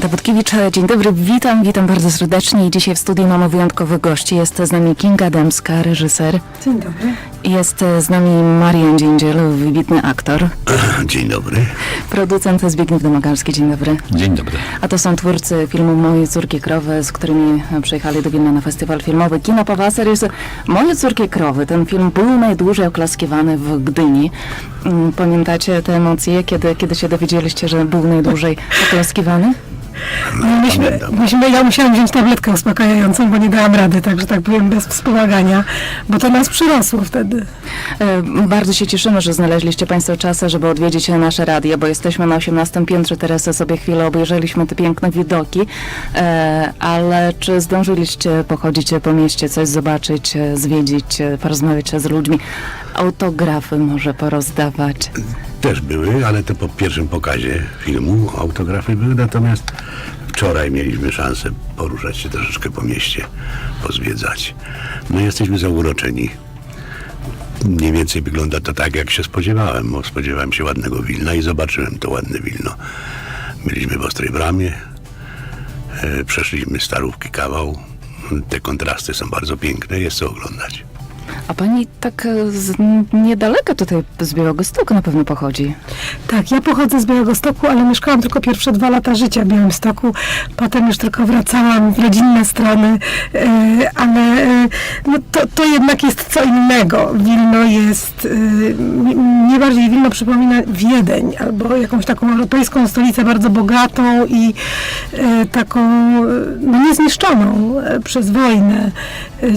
Budkiewicz, dzień dobry, witam, witam bardzo serdecznie. I Dzisiaj w studiu mamy wyjątkowych gości. Jest z nami Kinga Dębska, reżyser. Dzień dobry. Jest z nami Marian Dziędziel, wybitny aktor. Dzień dobry. Producent Zbigniew Domagalski, dzień dobry. Dzień dobry. A to są twórcy filmu Moje córki krowy, z którymi przyjechali do Wilna na festiwal filmowy Kino Powasarius. Moje córki krowy, ten film był najdłużej oklaskiwany w Gdyni. Mm, Pamiętacie te emocje, kiedy, kiedy się dowiedzieliście, że był najdłużej oklaskiwany? No, myśmy, myśmy, ja musiałam wziąć tabletkę uspokajającą, bo nie dałam rady, także tak powiem, bez wspomagania, bo to nas przyrosło wtedy. E, Bardzo się cieszymy, że znaleźliście Państwo czas, żeby odwiedzić nasze radio, bo jesteśmy na 18 piętrze. Teraz sobie chwilę obejrzeliśmy te piękne widoki, E, ale czy zdążyliście pochodzić po mieście, coś zobaczyć, zwiedzić, porozmawiać z ludźmi, autografy może porozdawać? Też były, ale to po pierwszym pokazie filmu autografy były, natomiast wczoraj mieliśmy szansę poruszać się troszeczkę po mieście, pozwiedzać. No jesteśmy zauroczeni. Mniej więcej wygląda to tak, jak się spodziewałem, bo spodziewałem się ładnego Wilna i zobaczyłem to ładne Wilno. Byliśmy w Ostrej Bramie, e, przeszliśmy Starówki kawał. Te kontrasty są bardzo piękne, jest co oglądać. A pani tak e, z niedaleka tutaj z Białegostoku na pewno pochodzi. Tak, ja pochodzę z Białegostoku, ale mieszkałam tylko pierwsze dwa lata życia w Białymstoku. Potem już tylko wracałam w rodzinne strony, e, ale e, no to, to jednak jest co innego. Wilno jest, mnie bardziej Wilno przypomina Wiedeń, albo jakąś taką europejską stolicę bardzo bogatą i taką no, niezniszczoną przez wojnę.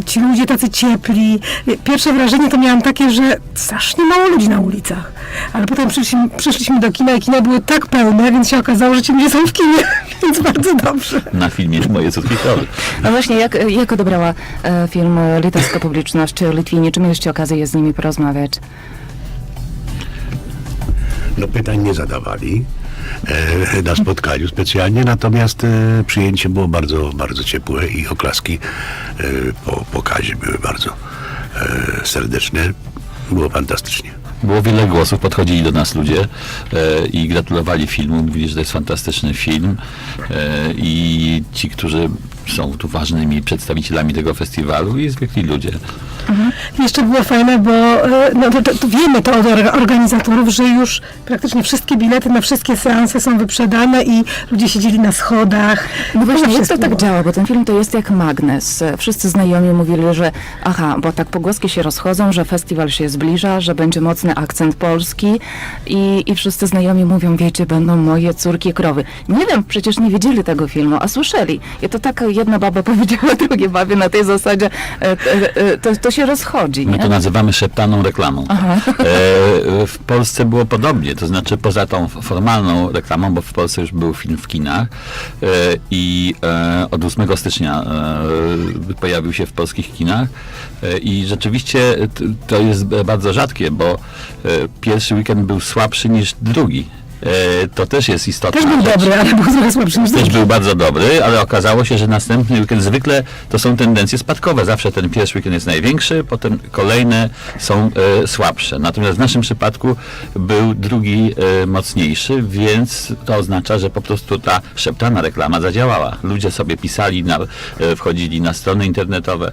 Ci ludzie tacy ciepli. Pierwsze wrażenie to miałam takie, że strasznie mało ludzi na ulicach. Ale potem przyszliśmy, przyszliśmy do kina i kina były tak pełne, więc się okazało, że ci ludzie są w kinie, więc bardzo dobrze. Na filmie Moje córki. No właśnie, jak, jak odebrała e, film litewska publiczność Litwini? Czy mieliście okazję z nimi porozmawiać? No pytań nie zadawali e, na spotkaniu specjalnie, natomiast e, przyjęcie było bardzo, bardzo ciepłe i oklaski e, po pokazie były bardzo serdeczne. Było fantastycznie. Było wiele głosów, podchodzili do nas ludzie e, i gratulowali filmu, mówili, że to jest fantastyczny film e, i ci, którzy są tu ważnymi przedstawicielami tego festiwalu i zwykli ludzie. Jeszcze było fajne, bo e, no, to, to, to wiemy to od or- organizatorów, że już praktycznie wszystkie bilety na wszystkie seanse są wyprzedane i ludzie siedzieli na schodach. No właśnie, jak to wszystko tak działa? Bo ten film to jest jak magnes. Wszyscy znajomi mówili, że aha, bo tak pogłoski się rozchodzą, że festiwal się zbliża, że będzie mocny akcent polski i, i wszyscy znajomi mówią, wiecie, będą moje córki krowy. Nie wiem, przecież nie widzieli tego filmu, a słyszeli. I to tak jedna baba powiedziała drugiej babie na tej zasadzie, e, e, e, to, to się rozchodzi, My nie? to nazywamy szeptaną reklamą. Aha. W Polsce było podobnie, to znaczy poza tą formalną reklamą, bo w Polsce już był film w kinach i od 8 stycznia pojawił się w polskich kinach i rzeczywiście to jest bardzo rzadkie, bo pierwszy weekend był słabszy niż drugi. E, to też jest istotna Też był rzecz. dobry, ale był trochę słabszy niż Też był bardzo dobry, ale okazało się, że następny weekend zwykle to są tendencje spadkowe. Zawsze ten pierwszy weekend jest największy, potem kolejne są e, słabsze. Natomiast w naszym przypadku był drugi e, mocniejszy, więc to oznacza, że po prostu ta szeptana reklama zadziałała. Ludzie sobie pisali, na, e, wchodzili na strony internetowe,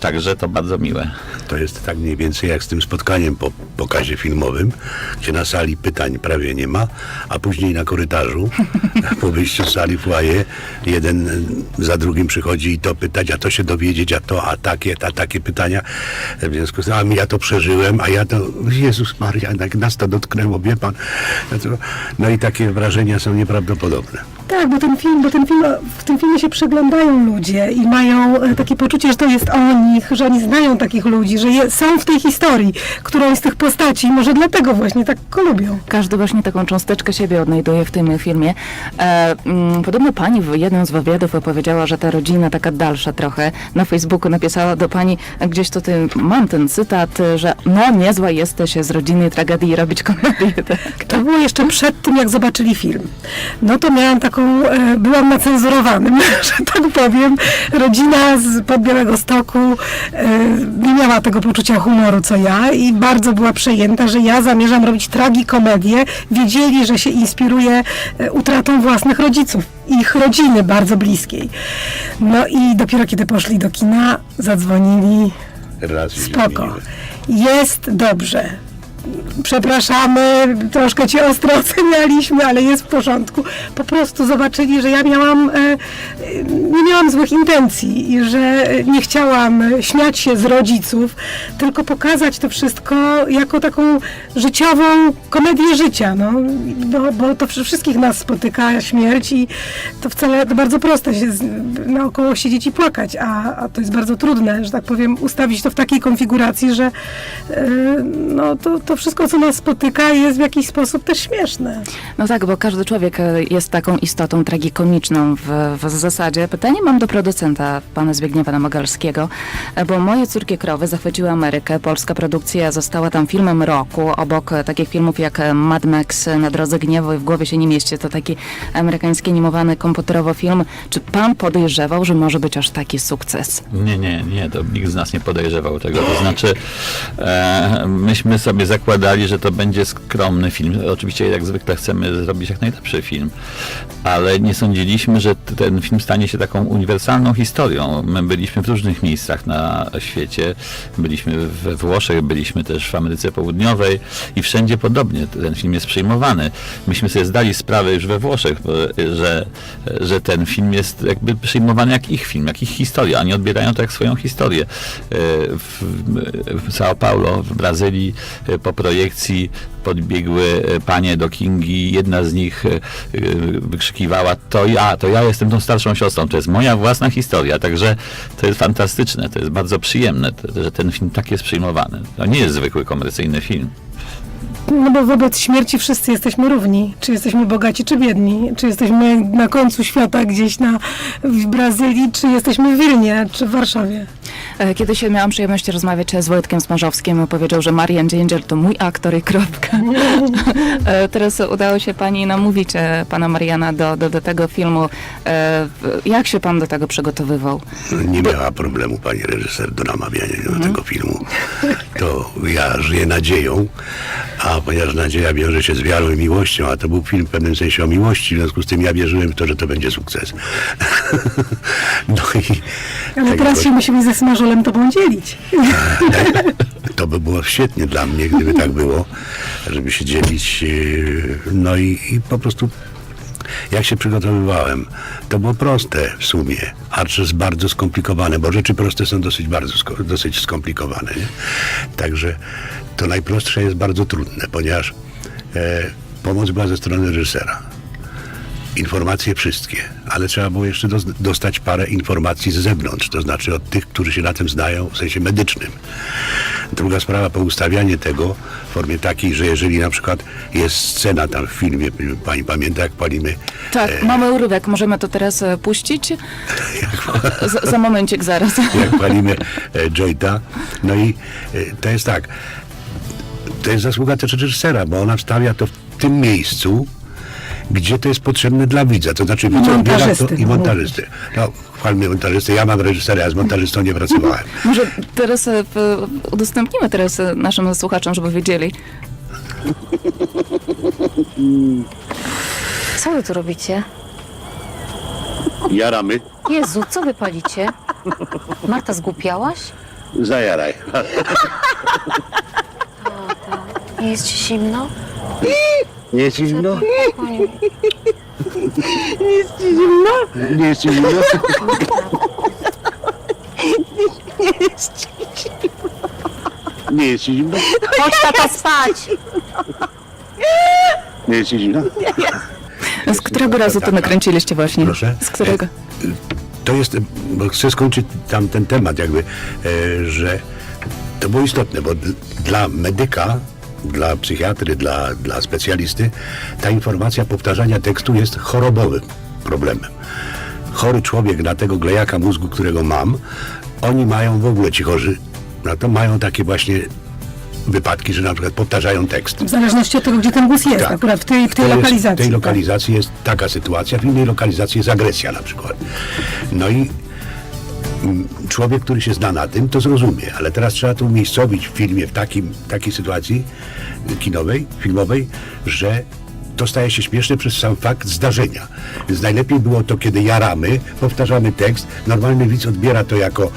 także to bardzo miłe. To jest tak mniej więcej jak z tym spotkaniem po pokazie filmowym, gdzie na sali pytań prawie nie ma, a później na korytarzu, po wyjściu z sali foyer, jeden za drugim przychodzi i to pytać, a to się dowiedzieć, a to, a takie, a takie pytania. W związku z tym, ja to przeżyłem, a ja to, Jezus Maria, jak nas to dotknęło, wie pan. No No i takie wrażenia są nieprawdopodobne. Tak, bo ten film, bo ten film, w tym filmie się przeglądają ludzie i mają e, takie poczucie, że to jest o nich, że oni znają takich ludzi, że je, są w tej historii, którą z tych postaci, może dlatego właśnie tak go lubią. Każdy właśnie taką cząsteczkę siebie odnajduje w tym filmie. E, mm, podobno pani w jednym z wywiadów opowiedziała, że ta rodzina taka dalsza trochę na Facebooku napisała do pani, gdzieś tutaj mam ten cytat, że no niezła jesteś z rodziny tragedii robić komedię. Tak. To było jeszcze przed tym, jak zobaczyli film. No to miałam taką e, byłam na cenzurowanym, że tak powiem. Rodzina z pod Białego Stoku e, nie miała tego poczucia humoru, co ja i bardzo była przejęta, że ja zamierzam robić tragikomedię. Wiedzieli, że się inspiruję e, utratą własnych rodziców, ich rodziny bardzo bliskiej. No i dopiero kiedy poszli do kina, zadzwonili Raz Spoko. Jest dobrze. Przepraszamy, troszkę cię ostro ocenialiśmy, ale jest w porządku. Po prostu zobaczyli, że ja miałam, e, nie miałam złych intencji i że nie chciałam śmiać się z rodziców, tylko pokazać to wszystko jako taką życiową komedię życia, no, bo, bo to wszy- wszystkich nas spotyka śmierć i to wcale to bardzo proste się naokoło siedzieć i płakać, a, a to jest bardzo trudne, że tak powiem, ustawić to w takiej konfiguracji, że e, no, to, to wszystko, co nas spotyka jest w jakiś sposób też śmieszne. No tak, bo każdy człowiek e, jest taką istotą tragikomiczną w, w zasadzie. Pytanie mam do producenta, pana Zbigniewa Namogalskiego, e, bo moje córki krowy zachwyciły Amerykę. Polska produkcja została tam filmem roku, obok e, takich filmów jak Mad Max na drodze gniewu i w głowie się nie mieści. To taki amerykański animowany komputerowo film. Czy pan podejrzewał, że może być aż taki sukces? Nie, nie, nie, to nikt z nas nie podejrzewał tego. To znaczy, e, myśmy sobie zakładali, że to będzie skromny film. Oczywiście, jak zwykle, chcemy zrobić jak najlepszy film, ale nie sądziliśmy, że ten film stanie się taką uniwersalną historią. My byliśmy w różnych miejscach na świecie. Byliśmy we Włoszech, byliśmy też w Ameryce Południowej i wszędzie podobnie ten film jest przyjmowany. Myśmy sobie zdali sprawę już we Włoszech, że, że ten film jest jakby przyjmowany jak ich film, jak ich historia. Oni odbierają to jak swoją historię. E, W, São Paulo, w Brazylii, e, po projekcji podbiegły e, panie do Kingi. Jedna z nich e, e, wykrzykiwała: To ja, to ja jestem tą starszą siostrą, to jest moja własna historia. Także to jest fantastyczne, to jest bardzo przyjemne, że ten film tak jest przyjmowany. To nie jest zwykły komercyjny film. No bo wobec śmierci wszyscy jesteśmy równi. Czy jesteśmy bogaci, czy biedni. Czy jesteśmy na końcu świata gdzieś na, w Brazylii, czy jesteśmy w Wilnie, czy w Warszawie. E, Kiedyś miałam przyjemność rozmawiać z Wojtkiem Smarzowskim. Powiedział, że Marian Dziędziel to mój aktor i kropka. E, Teraz udało się pani namówić e, pana Mariana do, do, do tego filmu. E, Jak się pan do tego przygotowywał? Nie miała problemu pani reżyser do namawiania do tego filmu. To ja żyję nadzieją, a ponieważ nadzieja wiąże się z wiarą i miłością, a to był film w pewnym sensie o miłości, w związku z tym ja wierzyłem w to, że to będzie sukces. No i Ale tak teraz się musimy ze Smarzolem tobą dzielić. to by było świetnie dla mnie, gdyby tak było, żeby się dzielić. yy, No i, i po prostu jak się przygotowywałem, to było proste w sumie, acz jest bardzo skomplikowane, bo rzeczy proste są dosyć bardzo sko- dosyć skomplikowane. Nie? Także to najprostsze jest bardzo trudne, ponieważ e, pomoc była ze strony reżysera. Informacje wszystkie, ale trzeba było jeszcze dos- dostać parę informacji z zewnątrz, to znaczy od tych, którzy się na tym znają w sensie medycznym. Druga sprawa, poustawianie tego w formie takiej, że jeżeli na przykład jest scena tam w filmie, pani pamięta jak palimy Tak, mamy urywek. Możemy to teraz e, puścić? Za, za momencik zaraz. jak palimy e, jointa. No i e, to jest tak, to jest zasługa też reżysera, bo ona wstawia to w tym miejscu, gdzie to jest potrzebne dla widza, to znaczy widza odbiera to montażysty, i no. montażysty. No, chwalmy montażystę, ja mam reżysera, ja z montażystą nie pracowałem. Może teraz e, udostępnimy teraz e, naszym słuchaczom, żeby wiedzieli. Co wy tu robicie? Jaramy, Jezu, co wy palicie? Marta, zgłupiałaś? zajaraj. Nie jest ci zimno? Nie jest ci zimno? Oj, Nie jest ci zimno? Nie jest ci zimno? Chodź tata spać! Nie jest ci zimno? Z którego razu to nakręciliście właśnie? Proszę? Z którego? To jest, bo chcę skończyć tam ten temat jakby, e, że to było istotne, bo dla medyka, dla psychiatry, dla, dla specjalisty ta informacja powtarzania tekstu jest chorobowym problemem. Chory człowiek na tego glejaka mózgu, którego mam, oni mają w ogóle ci chorzy, no to mają takie właśnie wypadki, że na przykład powtarzają tekst. W zależności od tego, gdzie ten głos jest, Tak. akurat w tej, w tej jest- lokalizacji. W tej tak. lokalizacji jest taka sytuacja, w innej lokalizacji jest agresja na przykład. No i człowiek, który się zna na tym, to zrozumie, ale teraz trzeba to umiejscowić w filmie, w takim, takiej sytuacji kinowej, filmowej, że to staje się śmieszne przez sam fakt zdarzenia. Więc najlepiej było to, kiedy jaramy, powtarzamy tekst, normalny widz odbiera to jako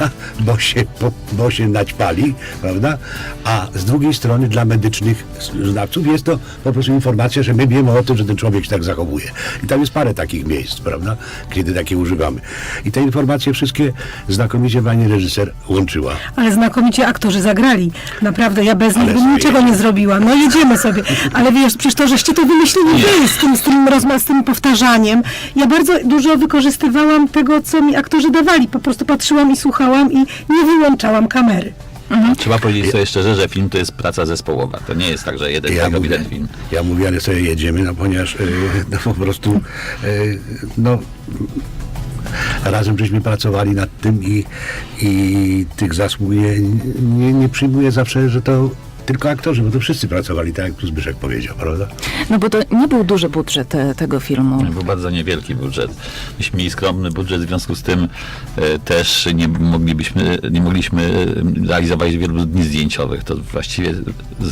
bo się, bo, bo się naćpali, prawda? A z drugiej strony dla medycznych znawców jest to po prostu informacja, że my wiemy o tym, że ten człowiek się tak zachowuje. I tam jest parę takich miejsc, prawda? Kiedy takie używamy. I te informacje wszystkie znakomicie pani reżyser łączyła. Ale znakomicie aktorzy zagrali. Naprawdę, ja bez nich bym niczego nie zrobiła. No jedziemy sobie. Ale wiesz, przecież to, żeście to wymyślili wy z tym, z tym rozma, z tym powtarzaniem. Ja bardzo dużo wykorzystywałam tego, co mi aktorzy dawali. Po prostu patrzyłam i słuchałam i nie wyłączałam kamery. Trzeba powiedzieć sobie szczerze, że film to jest praca zespołowa. To nie jest tak, że jeden Ja tak robi mówię, ten film. ja mówię, ale sobie jedziemy, no ponieważ y, no, po prostu y, no, razem żeśmy pracowali nad tym i, i tych zasług nie, nie, nie przyjmuję zawsze, że to tylko aktorzy, bo to wszyscy pracowali, tak jak tu Zbyszek powiedział, prawda? No bo to nie był duży budżet e, tego filmu. Był bardzo niewielki budżet. Myśmy mieli skromny budżet, w związku z tym e, też nie moglibyśmy, nie mogliśmy e, realizować wielu dni zdjęciowych. To właściwie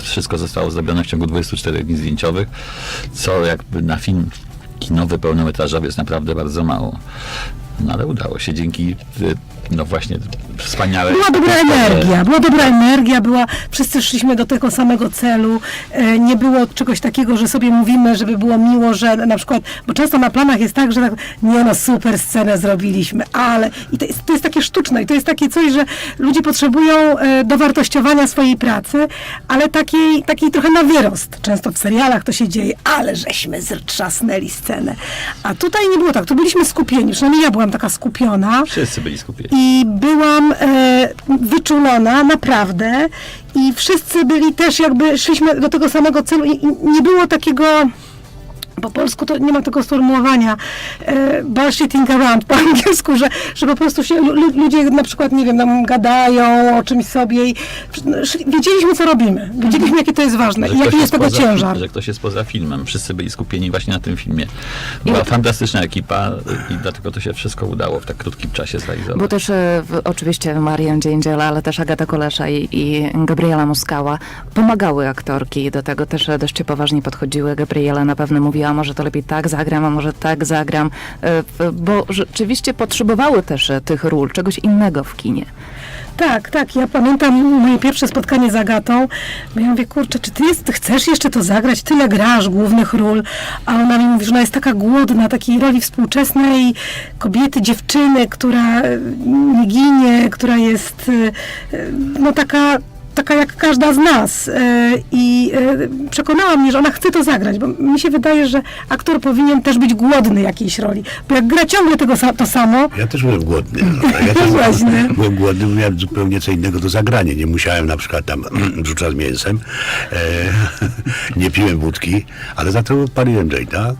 wszystko zostało zrobione w ciągu 24 dni zdjęciowych, co jakby na film kinowy pełnometrażowy jest naprawdę bardzo mało. No ale udało się dzięki, e, no właśnie, wspaniałej... Była dobra energia, była dobra energia, była, wszyscy szliśmy do tego samego celu, e, nie było czegoś takiego, że sobie mówimy, żeby było miło, że na przykład, bo często na planach jest tak, że tak, nie no, super scenę zrobiliśmy, ale i to jest, to jest takie sztuczne i to jest takie coś, że ludzie potrzebują e, dowartościowania swojej pracy, ale takiej, takiej trochę na wyrost. Często w serialach to się dzieje, ale żeśmy ztrzasnęli scenę. A tutaj nie było tak, tu byliśmy skupieni, przynajmniej ja byłam taka skupiona. Wszyscy byli skupieni. I byłam e, wyczulona, naprawdę. I wszyscy byli też jakby, szliśmy do tego samego celu i, i nie było takiego... Po polsku to nie ma tego sformułowania e, bullshitting around po angielsku, że, że po prostu się lu, lu- ludzie na przykład, nie wiem, tam gadają o czymś sobie i no, wiedzieliśmy, co robimy. Wiedzieliśmy, jakie to jest ważne Że i jaki jest tego poza, ciężar. Że ktoś jest poza filmem. Wszyscy byli skupieni właśnie na tym filmie. Była fantastyczna ekipa i dlatego to się wszystko udało w tak krótkim czasie zrealizować. Bo też e, w, oczywiście Marian Dziędziela, ale też Agata Kolesza i, i Gabriela Muskała pomagały aktorki. Do tego też e, dość poważnie podchodziły. Gabriela na pewno mówiła, może to lepiej tak zagram, a może tak zagram, e, bo rzeczywiście potrzebowały też e, tych ról, czegoś innego w kinie. Tak, tak. Ja pamiętam moje pierwsze spotkanie z Agatą. Ja mówię, kurczę, czy ty, jest, chcesz jeszcze to zagrać? Tyle grasz głównych ról. A ona mi mówi, że ona jest taka głodna takiej roli współczesnej kobiety, dziewczyny, która e, nie ginie, która jest no taka taka jak każda z nas e, i e, przekonała mnie, że ona chce to zagrać, bo mi się wydaje, że aktor powinien też być głodny jakiejś roli, bo jak gra ciągle tego, to samo, Ja też byłem głodny. No, tak, ja też Właśnie. byłem głodny, bo miałem zupełnie co innego do zagrania. Nie musiałem na przykład tam brzucza z mięsem, e, nie piłem wódki, ale za to paliłem jointa.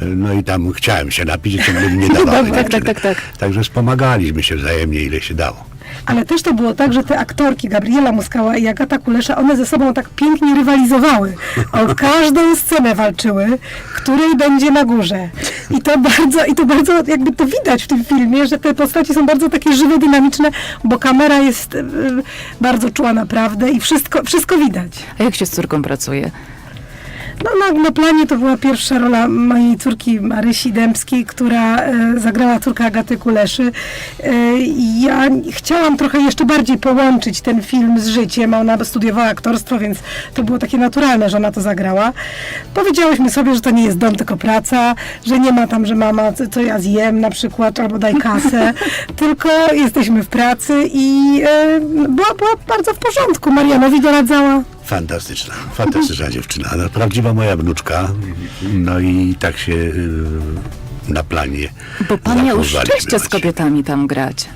No i tam chciałem się napić, a ciągle mi nie dawały Tak, tak, dziewczyny. tak, tak. Także wspomagaliśmy się wzajemnie, ile się dało. Ale też to było tak, że te aktorki, Gabriela Muskała i Agata Kulesza, one ze sobą tak pięknie rywalizowały. O każdą scenę walczyły, której będzie na górze. I to bardzo, i to bardzo jakby to widać w tym filmie, że te postaci są bardzo takie żywe, dynamiczne, bo kamera jest y, bardzo czuła naprawdę i wszystko, wszystko widać. A jak się z córką pracuje? No, na, na planie to była pierwsza rola mojej córki Marysi Dębskiej, która e, zagrała córkę Agaty Kuleszy. E, ja chciałam trochę jeszcze bardziej połączyć ten film z życiem. Ona studiowała aktorstwo, więc to było takie naturalne, że ona to zagrała. Powiedziałyśmy sobie, że to nie jest dom, tylko praca, że nie ma tam, że mama, co, co ja zjem na przykład, albo daj kasę, tylko jesteśmy w pracy i e, była, była bardzo w porządku. Marianowi doradzała. Fantastyczna, fantastyczna dziewczyna. No, prawdziwa moja wnuczka. No i tak się y, na planie Bo pan miał szczęście z kobietami tam grać.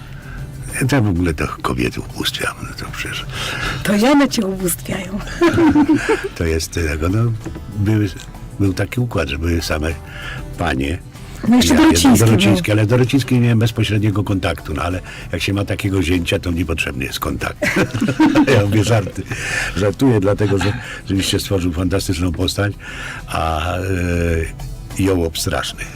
Ja w ogóle to kobiety ubóstwiam. No to przecież To one cię ubóstwiają. to jest tego, no, były, był taki układ, że były same panie No jeszcze Ja Dorociński. Dorociński, ale z Dorocińskim nie miałem bezpośredniego kontaktu, no ale jak się ma takiego zięcia, to niepotrzebny jest kontakt. ja mówię żarty. Żartuję, dlatego że rzeczywiście stworzył fantastyczną postać, a e, jołob straszny.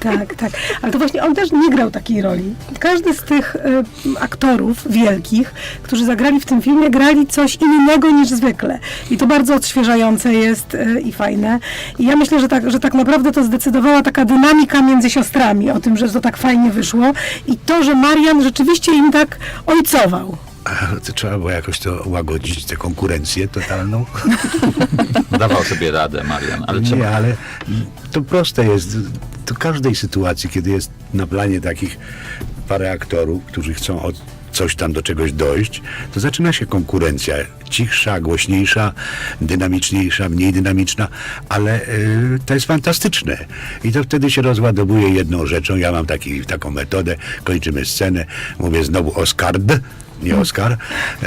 Tak, tak. Ale to właśnie on też nie grał takiej roli. Każdy z tych e, aktorów wielkich, którzy zagrali w tym filmie, grali coś innego niż zwykle. I to bardzo odświeżające jest e, i fajne. I ja myślę, że tak, że tak naprawdę to zdecydowała taka dynamika między siostrami o tym, że to tak fajnie wyszło. I to, że Marian rzeczywiście im tak ojcował. To trzeba było jakoś to łagodzić, tę konkurencję totalną. Dawał sobie radę Marian, ale trzeba... Nie, ale to proste jest. To każdej sytuacji, kiedy jest na planie takich parę aktorów, którzy chcą od coś tam do czegoś dojść, to zaczyna się konkurencja. Cichsza, głośniejsza, dynamiczniejsza, mniej dynamiczna, ale y, to jest fantastyczne. I to wtedy się rozładowuje jedną rzeczą. Ja mam taki, taką metodę, kończymy scenę, mówię znowu Oscard, nie Oskar,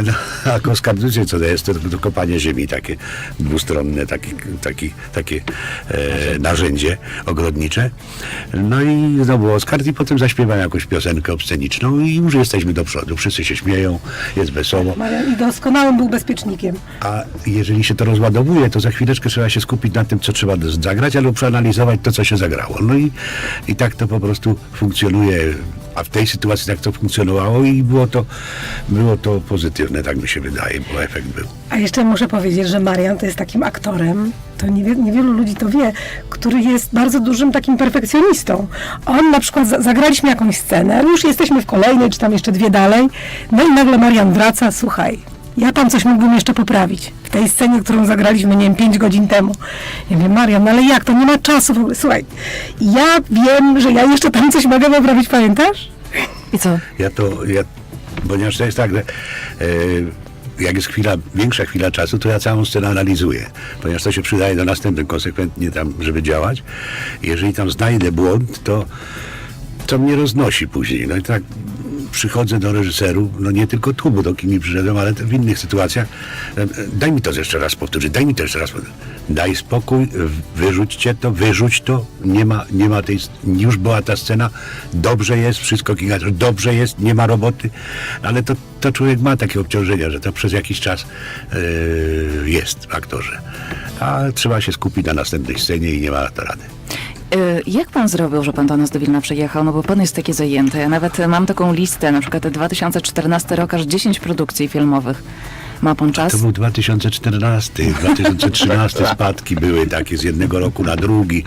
no, a Oskar, wiecie co to jest? To, to kopanie ziemi, takie dwustronne, taki, taki, takie e, narzędzie ogrodnicze. No i znowu Oskar i potem zaśpiewam jakąś piosenkę obsceniczną i już jesteśmy do przodu. Wszyscy się śmieją, jest wesoło. I doskonałym był bezpiecznikiem. A jeżeli się to rozładowuje, to za chwileczkę trzeba się skupić na tym, co trzeba zagrać, albo przeanalizować to, co się zagrało. No i, i tak to po prostu funkcjonuje. A w tej sytuacji tak to funkcjonowało i było to, było to pozytywne, tak mi się wydaje, bo efekt był. A jeszcze muszę powiedzieć, że Marian to jest takim aktorem, to niewie, niewielu ludzi to wie, który jest bardzo dużym takim perfekcjonistą. On na przykład, za- zagraliśmy jakąś scenę, już jesteśmy w kolejnej, czy tam jeszcze dwie dalej, no i nagle Marian wraca, słuchaj, ja tam coś mógłbym jeszcze poprawić. W tej scenie, którą zagraliśmy, nie wiem, pięć godzin temu. Ja wiem, Marian, no ale jak, to nie ma czasu w ogóle. Słuchaj, ja wiem, że ja jeszcze tam coś mogę poprawić, pamiętasz? I co? Ja to, ja, ponieważ to jest tak, że e, jak jest chwila, większa chwila czasu, to ja całą scenę analizuję, ponieważ to się przydaje do następnych konsekwentnie tam, żeby działać. Jeżeli tam znajdę błąd, to to mnie roznosi później. No i tak przychodzę do reżyserów, no nie tylko tu, bo do kimi przyszedłem, ale w innych sytuacjach. E, Daj mi to jeszcze raz powtórzyć, daj mi to jeszcze raz powtórzyć. Daj spokój, wyrzućcie to, wyrzuć to. Nie ma, nie ma tej, już była ta scena, dobrze jest, wszystko giga, dobrze jest, nie ma roboty, ale to, to człowiek ma takie obciążenia, że to przez jakiś czas e, jest w aktorze. A trzeba się skupić na następnej scenie i nie ma to rady. Y, Jak pan zrobił, że pan do nas do Wilna przyjechał? No bo pan jest taki zajęty. Ja nawet y, mam taką listę, na przykład 2014 rok, aż 10 produkcji filmowych. Ma pan czas? To był 2014, 2013 spadki były takie z jednego roku na drugi,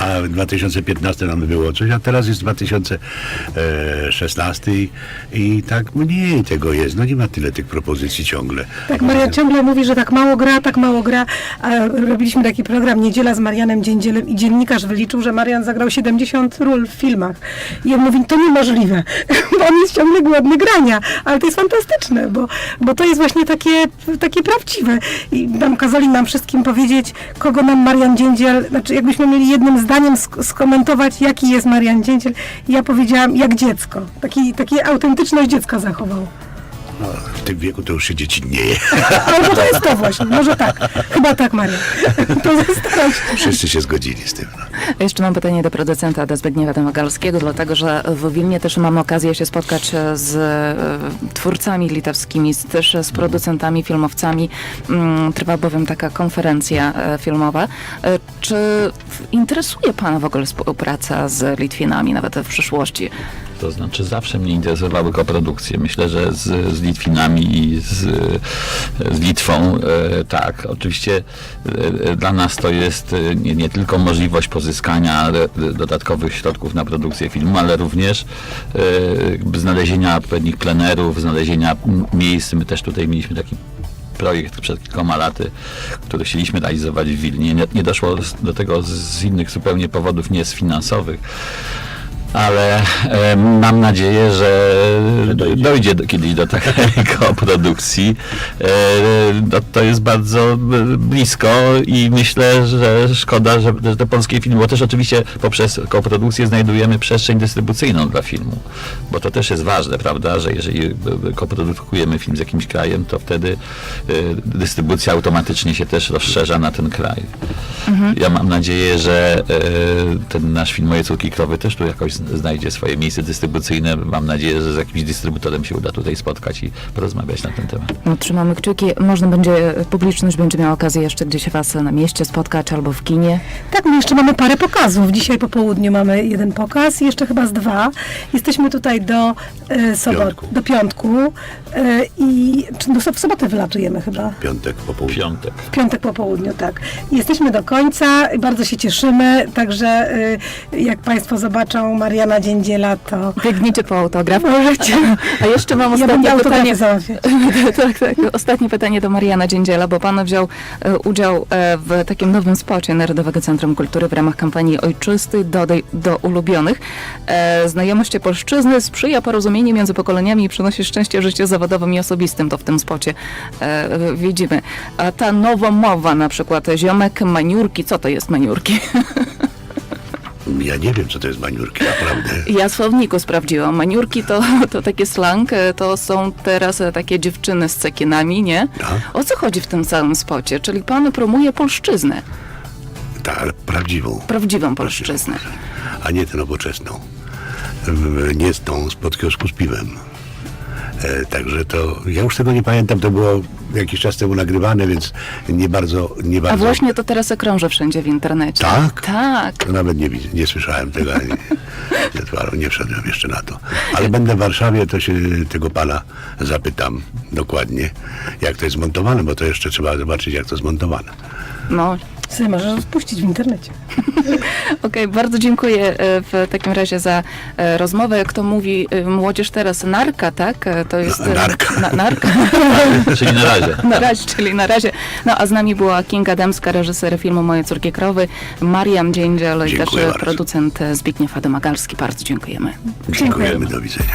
a w 2015 nam było coś, a teraz jest 2016 i, i tak mniej tego jest. No nie ma tyle tych propozycji ciągle. Tak, Marian ciągle mówi, że tak mało gra, tak mało gra. A robiliśmy taki program Niedziela z Marianem Dziędzielem i dziennikarz wyliczył, że Marian zagrał 70 ról w filmach. I on mówi, to niemożliwe, bo on jest ciągle głodny grania. Ale to jest fantastyczne, bo, bo to jest właśnie takie, takie prawdziwe. I tam kazali nam wszystkim powiedzieć, kogo nam Marian Dziędziel, znaczy jakbyśmy mieli jednym zdaniem sk- skomentować, jaki jest Marian Dziędziel. I ja powiedziałam, jak dziecko. Taki, takie autentyczność dziecka zachował. No, w tym wieku to już się dzieci nie je. Albo to jest to właśnie, może tak. Chyba tak, Maria. To zastaram się. Wszyscy się zgodzili z tym. No. Jeszcze mam pytanie do producenta, do Zbigniewa Domagalskiego, dlatego że w Wilnie też mam okazję się spotkać z e, twórcami litewskimi, z, też z producentami, filmowcami. Mm, Trwa bowiem taka konferencja e, filmowa. E, Czy w- interesuje Pana w ogóle współpraca z Litwinami, nawet w przyszłości? To znaczy zawsze mnie interesowały koprodukcje. Myślę, że z, z Litwinami i z, z Litwą, e, tak, oczywiście e, dla nas to jest e, nie, nie tylko możliwość pozyskania e, dodatkowych środków na produkcję filmu, ale również e, znalezienia odpowiednich plenerów, znalezienia miejsc. My też tutaj mieliśmy taki projekt przed kilkoma laty, który chcieliśmy realizować w Wilnie. Nie, nie doszło do tego z innych zupełnie powodów, nie z finansowych. Ale e, mam nadzieję, że dojdzie. dojdzie do, kiedyś do takiej koprodukcji. E, no, to jest bardzo blisko i myślę, że szkoda, że, że te polskie filmy, bo też oczywiście poprzez koprodukcję znajdujemy przestrzeń dystrybucyjną dla filmu, bo to też jest ważne, prawda, że jeżeli e, e, koprodukujemy film z jakimś krajem, to wtedy e, dystrybucja automatycznie się też rozszerza na ten kraj. Ja mam nadzieję, że e, ten nasz film Moje córki krowy też tu jakoś znajdzie swoje miejsce dystrybucyjne. Mam nadzieję, że z jakimś dystrybutorem się uda tutaj spotkać i porozmawiać na ten temat. No, trzymamy kciuki. Można będzie, publiczność będzie miała okazję jeszcze gdzieś was na mieście spotkać albo w kinie. Tak, my jeszcze mamy parę pokazów. Dzisiaj po południu mamy jeden pokaz i jeszcze chyba z dwa. Jesteśmy tutaj do e, sobot, Piątku. do piątku e, i czy do, w sobotę wylatujemy chyba. Piątek po południu. Piątek. W piątek po południu, tak. Jesteśmy do końca i bardzo się cieszymy, także y, jak Państwo zobaczą Mariana Dziędziela, to Biegnijcie po autograf. Możecie. A jeszcze mam ja ostatnie będę pytanie. autografy załatwiać. tak, tak. Ostatnie pytanie do Mariana Dziędziela, bo pan wziął e, udział e, w takim nowym spocie Narodowego Centrum Kultury w ramach kampanii Ojczysty Dodaj do ulubionych. E, znajomość polszczyzny sprzyja porozumieniu między pokoleniami i przynosi szczęście w życiu zawodowym i osobistym. To w tym spocie widzimy. A ta nowomowa na przykład, ziomek maniurki, co to jest maniurki? Ja nie wiem, co to jest maniurki, naprawdę. Ja w słowniku sprawdziłam. Maniurki to, to taki slang, e, to są teraz e, takie dziewczyny z cekinami, nie? Tak. O co chodzi w tym całym spocie? Czyli pan promuje polszczyznę, Tak, ale prawdziwą. prawdziwą polszczyznę. A nie tę nowoczesną. Nie z tą spod kiosku z piwem. E, także to, ja już tego nie pamiętam, to było jakiś czas temu nagrywane, więc nie bardzo, nie A bardzo. właśnie to teraz krąży wszędzie w internecie. Tak? Tak. To nawet nie nie słyszałem tego, ani nie, nie, nie wszedłem jeszcze na to. Ale będę w Warszawie, to się tego pana zapytam dokładnie, jak to jest zmontowane, bo to jeszcze trzeba zobaczyć, jak to zmontowane. No, Sobie możesz spuścić w internecie. okej, bardzo dziękuję e, w takim razie za e, rozmowę. Jak to mówi e, młodzież teraz, narka, tak? E, To jest... e, narka. Na, narka. Czyli na razie. Na razie, czyli na razie. No a z nami była Kinga Dębska, reżyser filmu Moje córki krowy, Marian Dziędziel i też Dziękuję e, bardzo. producent e, Zbigniew Adomagalski. Bardzo dziękujemy. Dziękujemy, do widzenia.